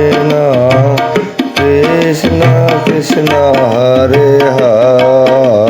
Krishna Krishna Krishna Hare Hare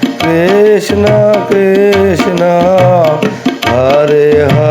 Krishna Krishna Hare Hare.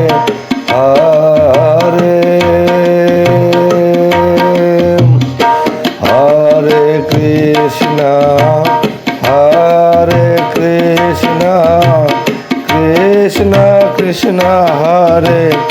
Krishna Krishna Krishna Hare